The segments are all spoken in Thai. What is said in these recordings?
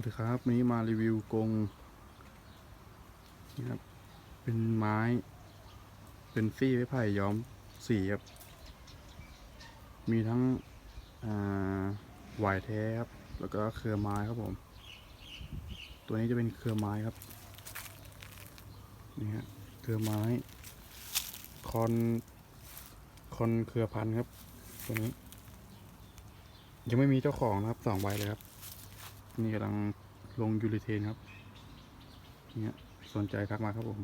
วัสดีครับวันนี้มารีวิวกงนี่ครับ เป็นไม้ เป็นซี่ไม้ไผ่ย้อมสีครับ มีทั้งหวายแท้ครับ แล้วก็เครือไม้ครับผม ตัวนี้จะเป็นเครือไม้ครับ นี่ฮะ เครือไม้ คอน คอนเครือพันธ์ครับ ตัวนี้ ยังไม่มีเจ้าของนะครับสองใบเลยครับ นี่กำลังลงยูริเทนครับเนี่ยสนใจทักมาครับผม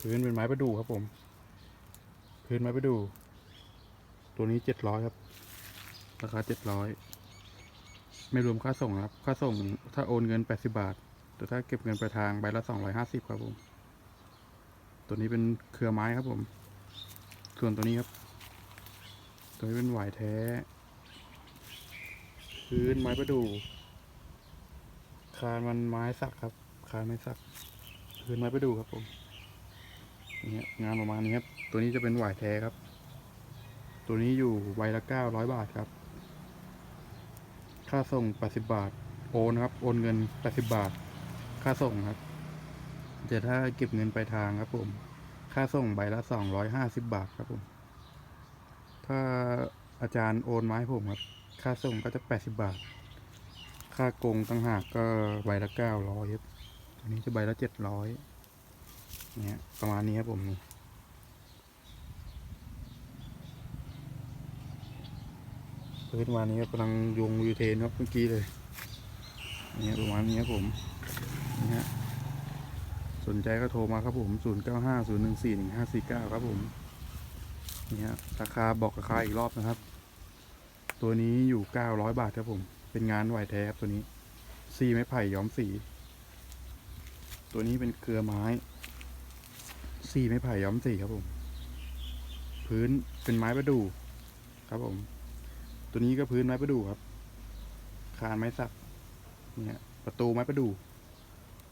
พื้นเป็นไม้ประดู่ครับผม พื้นไม้ประดู่ตัวนี้เจ็ดร้อยครับ ราคาเจ็ดร้อยไม่รวมค่าส่งครับ ค่าส่งถ้าโอนเงินแปดสิบาท แต่ถ้าเก็บเงินปลายทางใบละสองร้อยห้าสิบครับผม ตัวนี้เป็นเครือไม้ครับผม ส่วนตัวนี้ครับ ตัวนี้เป็นหวายแท้ พื้นไม้ประดู่ คานมันไม้สักครับคานไม้สักพื้นไม้ไปดูครับผมเนี่ยงานประมาณนี้ครับ ตัวนี้จะเป็นหวายแท้ครับ ตัวนี้อยู่ใบละเก้าร้อยบาทครับ ค่าส่งแปดสิบบาท โอนครับ โอนเงินแปดสิบบาท ค่าส่งครับแต่ถ้าเก็บเงินไปลายทางครับผม ค่าส่งใบละสองร้อยห้าสิบบาทครับผม ถ้าอาจารย์โอนไม้ผมครับ ค่าส่งก็จะแปดสิบบาท ค่ากงต่างหากก็ใบละเก้าร้อยครับอันนี้จะใบละเจ็ดร้อยเนี่ยประมาณนี้ครับผมนี่พื้นวันนี้กำลังยงยูเทนครับเมื่อกี้เลยเนี่ยประมาณนี้ครับผมนี่ฮะสนใจก็โทรมาครับผมศูนย์เก้าห้าศูนย์หนึ่งสี่หนึ่งห้าสี่เก้าครับผมเนี่ยราคาบอกราคาอีกรอบนะครับ ตัวนี้อยู่ 900 บาทครับผม เป็นงานไหวแท้ครับตัวนี้ซีไม้ไผ่ย้อมสี ตัวนี้เป็นเกลือไม้ซีไม้ไผ่ย้อมสีครับผม พื้นเป็นไม้ประดู่ครับผม ตัวนี้ก็พื้นไม้ประดู่ครับ คานไม้สัก เนี่ย ประตูไม้ประดู่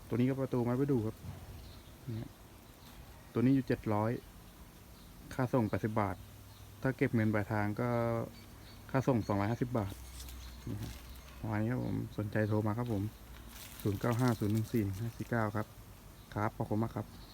ตัวนี้ก็ประตูไม้ประดู่ครับ เนี่ย ตัวนี้อยู่700ค่าส่ง80บาท ถ้าเก็บเงินปลายทางก็ค่าส่ง250บาทนี่ครับ วาณนี้ครับผมสนใจโทรมาครับผม 095014 549ครับ ครับขอบคุณมากครับ